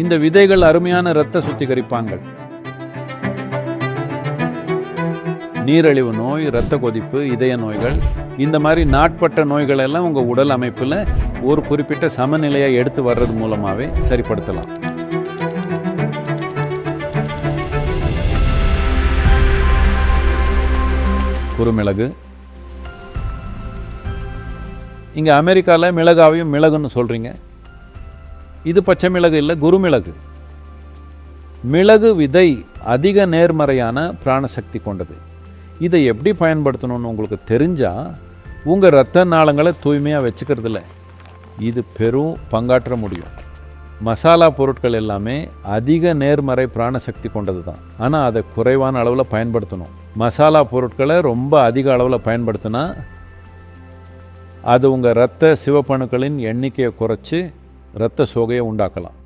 இந்த விதைகள் அருமையான இரத்த சுத்திகரிப்பாங்கள் நீரழிவு நோய் இரத்த கொதிப்பு இதய நோய்கள் இந்த மாதிரி நாட்பட்ட நோய்கள் எல்லாம் உங்கள் உடல் அமைப்பில் ஒரு குறிப்பிட்ட சமநிலையை எடுத்து வர்றது மூலமாகவே சரிப்படுத்தலாம். குறுமிளகு. இங்கே அமெரிக்காவில் மிளகாவையும் மிளகுன்னு சொல்கிறீங்க இது பச்சை மிளகு இல்லை குருமிளகு மிளகு. விதை அதிக நேர்மறையான பிராணசக்தி கொண்டது. இதை எப்படி பயன்படுத்தணும்னு உங்களுக்கு தெரிஞ்சால் உங்கள் இரத்த நாளங்களை தூய்மையாக வச்சுக்கிறதுல. இது பெரும் பங்காற்ற முடியும். மசாலா பொருட்கள் எல்லாமே அதிக நேர்மறை பிராணசக்தி கொண்டது தான் ஆனால் அதை குறைவான அளவில் பயன்படுத்தணும். மசாலா பொருட்களை ரொம்ப அதிக அளவில் பயன்படுத்தினா அது உங்கள் இரத்த சிவப்பணுக்களின் எண்ணிக்கையை குறைச்சி இரத்த சோகையை உண்டாக்கலாம்.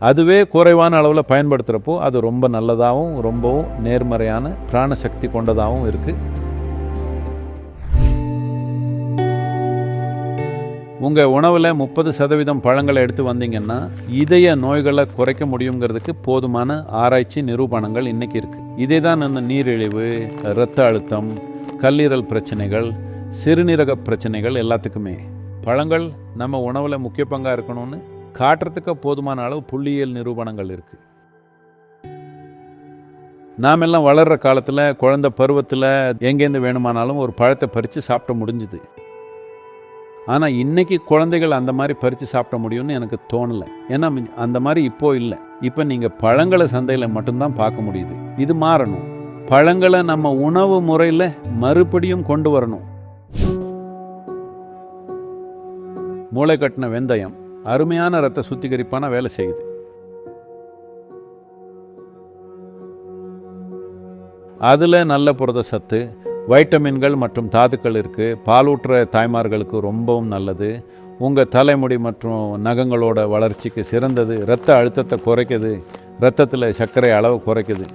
அதுவே குறைவான அளவில் பயன்படுத்துகிறப்போ அது ரொம்ப நல்லதாகவும் ரொம்பவும் நேர்மறையான பிராணசக்தி கொண்டதாகவும் இருக்குது உங்கள் உணவில் முப்பது சதவீதம் பழங்களை எடுத்து வந்தீங்கன்னா இதய நோய்களை குறைக்க முடியுங்கிறதுக்கு போதுமான ஆராய்ச்சி நிரூபணங்கள் இன்றைக்கி இருக்குது இதே தான் இந்த நீரிழிவு இரத்த அழுத்தம் கல்லீரல் பிரச்சனைகள் சிறுநீரக பிரச்சனைகள் எல்லாத்துக்குமே. பழங்கள் நம்ம உணவில் முக்கிய பங்காக இருக்கணும்னு காட்டுறதுக்கு போதுமான அளவு புள்ளியியல் நிரூபணங்கள் இருக்குது நாம் எல்லாம் வளர்கிற காலத்தில் குழந்தை பருவத்தில் எங்கேருந்து வேணுமானாலும் ஒரு பழத்தை பறித்து சாப்பிட முடிஞ்சுது. ஆனால் இன்றைக்கி குழந்தைகள் அந்த மாதிரி பறித்து சாப்பிட முடியும்னு எனக்கு தோணலை. ஏன்னா அந்த மாதிரி இப்போது இல்லை. இப்போ நீங்கள் பழங்களை சந்தையில் மட்டும்தான் பார்க்க முடியுது. இது மாறணும். பழங்களை நம்ம உணவு முறையில் மறுபடியும் கொண்டு வரணும். மூளை கட்டின வெந்தயம் அருமையான ரத்த சுத்திகரிப்பான வேலை செய்யுது. அதில் நல்ல புரத சத்து வைட்டமின்கள் மற்றும் தாதுக்கள் இருக்குது பாலூட்டுற தாய்மார்களுக்கு ரொம்பவும் நல்லது. உங்கள் தலைமுடி மற்றும் நகங்களோட வளர்ச்சிக்கு சிறந்தது. இரத்த அழுத்தத்தை குறைக்குது. இரத்தத்தில் சர்க்கரை அளவு குறைக்குது.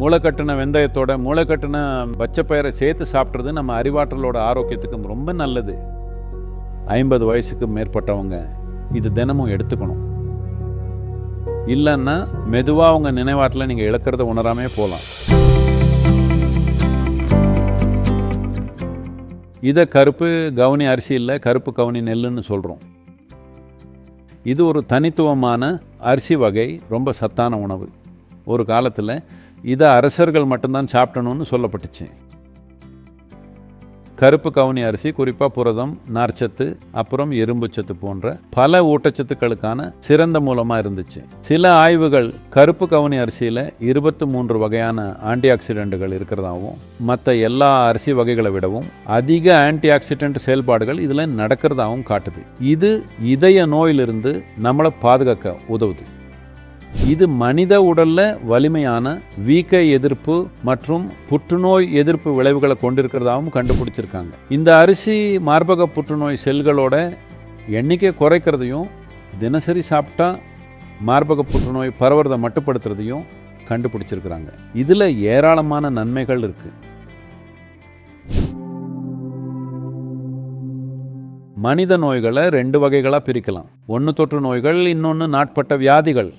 மூளைக்கட்டின வெந்தயத்தோட மூளைக்கட்டின பச்சைப்பயிரை சேர்த்து சாப்பிட்றது நம்ம அறிவாற்றலோட ஆரோக்கியத்துக்கு ரொம்ப நல்லது. ஐம்பது வயசுக்கு மேற்பட்டவங்க இது தினமும் எடுத்துக்கணும். இல்லைன்னா மெதுவாக உங்கள் நினைவாட்டில் நீங்கள் இழக்கிறத உணராமே போகலாம். இதை கருப்பு கவுனி அரிசி இல்லை கருப்பு கவுனி நெல்லுன்னு சொல்கிறோம் இது ஒரு தனித்துவமான அரிசி வகை ரொம்ப சத்தான உணவு. ஒரு காலத்தில் இதை அரசர்கள் மட்டும்தான் சாப்பிடணும்னு சொல்லப்பட்டுச்சு. கருப்பு கவுனி அரிசி குறிப்பாக புரதம் நார்ச்சத்து அப்புறம் இரும்புச்சத்து போன்ற பல ஊட்டச்சத்துக்களுக்கான சிறந்த மூலமாக இருந்துச்சு. சில ஆய்வுகள் கருப்பு கவுனி அரிசியில் இருபத்தி மூன்று வகையான ஆன்டி ஆக்சிடென்ட்டுகள் இருக்கிறதாகவும் மற்ற எல்லா அரிசி வகைகளை விடவும் அதிக ஆன்டி ஆக்சிடென்ட் செயல்பாடுகள் இதில் நடக்கிறதாகவும் காட்டுது. இது இதய நோயிலிருந்து நம்மளை பாதுகாக்க உதவுது. இது மனித உடல்ல வலிமையான வீக்க எதிர்ப்பு மற்றும் புற்றுநோய் எதிர்ப்பு விளைவுகளை கொண்டிருக்கிறதாகவும் கண்டுபிடிச்சிருக்காங்க. இந்த அரிசி மார்பக புற்றுநோய் செல்களோட எண்ணிக்கை குறைக்கிறதையும் தினசரி சாப்பிட்டா மார்பக புற்றுநோய் பரவுறதை மட்டுப்படுத்துறதையும் கண்டுபிடிச்சிருக்கிறாங்க. இதில் ஏராளமான நன்மைகள் இருக்குது மனித நோய்களை ரெண்டு வகைகளாக பிரிக்கலாம். ஒன்று தொற்று நோய்கள் இன்னொன்று நாட்பட்ட வியாதிகள்.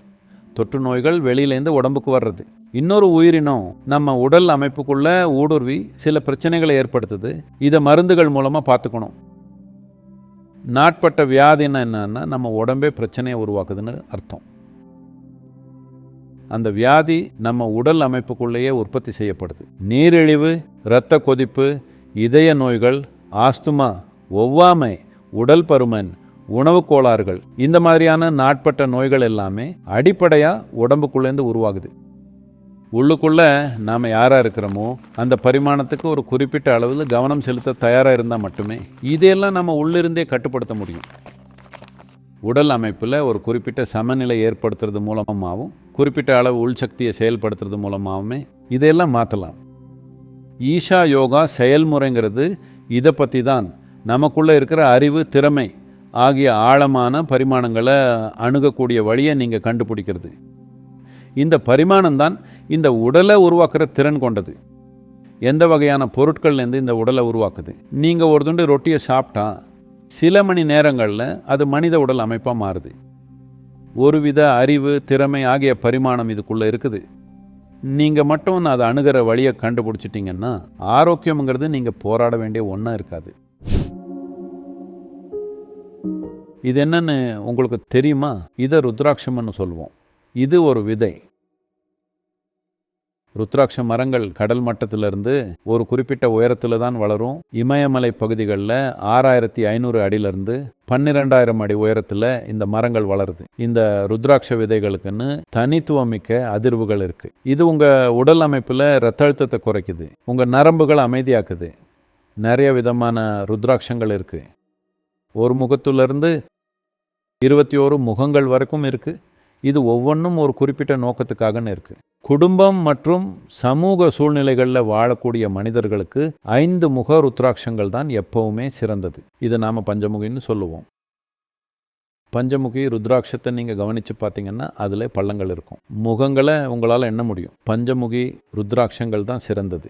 தொற்று நோய்கள் வெளியிலேருந்து உடம்புக்கு வர்றது. இன்னொரு உயிரினம் நம்ம உடல் அமைப்புக்குள்ள ஊடுருவி சில பிரச்சனைகளை ஏற்படுத்துது. இதை மருந்துகள் மூலமாக பார்த்துக்கணும் நாட்பட்ட வியாதின்னா என்னன்னா நம்ம உடம்பே பிரச்சனையை உருவாக்குதுன்னு அர்த்தம். அந்த வியாதி நம்ம உடல் அமைப்புக்குள்ளேயே உற்பத்தி செய்யப்படுது. நீரிழிவு இரத்த கொதிப்பு இதய நோய்கள் ஆஸ்துமா ஒவ்வாமை உடல் பருமன் உணவு கோளாறுகள் இந்த மாதிரியான நாட்பட்ட நோய்கள் எல்லாமே அடிப்படையாக உடம்புக்குள்ளேருந்து உருவாகுது. உள்ளுக்குள்ளே நாம் யாராக இருக்கிறோமோ அந்த பரிமாணத்துக்கு ஒரு குறிப்பிட்ட அளவில் கவனம் செலுத்த தயாராக இருந்தால் மட்டுமே இதையெல்லாம் நம்ம உள்ளிருந்தே கட்டுப்படுத்த முடியும். உடல் அமைப்பில் ஒரு குறிப்பிட்ட சமநிலை ஏற்படுத்துறது மூலமாகவும் குறிப்பிட்ட அளவு உள்சக்தியை செயல்படுத்துறது மூலமாகவுமே இதையெல்லாம் மாற்றலாம் ஈஷா யோகா செயல்முறைங்கிறது இதை பற்றி தான் நமக்குள்ளே இருக்கிற அறிவு திறமை ஆகிய ஆழமான பரிமாணங்களை அணுகக்கூடிய வழியை நீங்கள் கண்டுபிடிக்கிறது. இந்த பரிமாணம்தான் இந்த உடலை உருவாக்குற திறன் கொண்டது. எந்த வகையான பொருட்கள்லேருந்து இந்த உடலை உருவாக்குது? நீங்கள் ஒரு துண்டு ரொட்டியை சாப்பிட்டா சில மணி நேரங்களில் அது மனித உடல் அமைப்பாக மாறுது. ஒருவித அறிவு திறமை ஆகிய பரிமாணம் இதுக்குள்ளே இருக்குது. நீங்கள் மட்டும் அதை அணுகிற வழியை கண்டுபிடிச்சிட்டிங்கன்னா ஆரோக்கியம்ங்கிறது நீங்கள் போராட வேண்டிய ஒன்றா இருக்காது. இது என்னன்னு உங்களுக்கு தெரியுமா? இதை ருத்ராட்சம்னு சொல்லுவோம் இது ஒரு விதை. ருத்ராட்ச மரங்கள் கடல் மட்டத்திலிருந்து ஒரு குறிப்பிட்ட உயரத்தில் தான் வளரும். இமயமலை பகுதிகளில் ஆறாயிரத்தி ஐநூறு அடியிலிருந்து பன்னிரெண்டாயிரம் அடி உயரத்தில் இந்த மரங்கள் வளருது. இந்த ருத்ராட்ச விதைகளுக்குன்னு தனித்துவமிக்க அதிர்வுகள் இருக்குது இது உங்கள் உடல் அமைப்பில் ரத்த அழுத்தத்தை குறைக்குது. உங்கள் நரம்புகள் அமைதியாக்குது. நிறைய விதமான ருத்ராட்சங்கள் இருக்குது ஒரு முகத்திலிருந்து இருபத்தி ஓரு முகங்கள் வரைக்கும் இருக்குது இது ஒவ்வொன்றும் ஒரு குறிப்பிட்ட நோக்கத்துக்காகன்னு இருக்குது குடும்பம் மற்றும் சமூக சூழ்நிலைகளில் வாழக்கூடிய மனிதர்களுக்கு ஐந்து முக ருத்ராட்சங்கள் தான் எப்பவுமே சிறந்தது. இதை நாம் பஞ்சமுகின்னு சொல்லுவோம். பஞ்சமுகி ருத்ராட்சத்தை நீங்கள் கவனித்து பார்த்தீங்கன்னா அதில் பள்ளங்கள் இருக்கும். முகங்களை உங்களால் எண்ண முடியும். பஞ்சமுகி ருத்ராட்சங்கள் தான் சிறந்தது.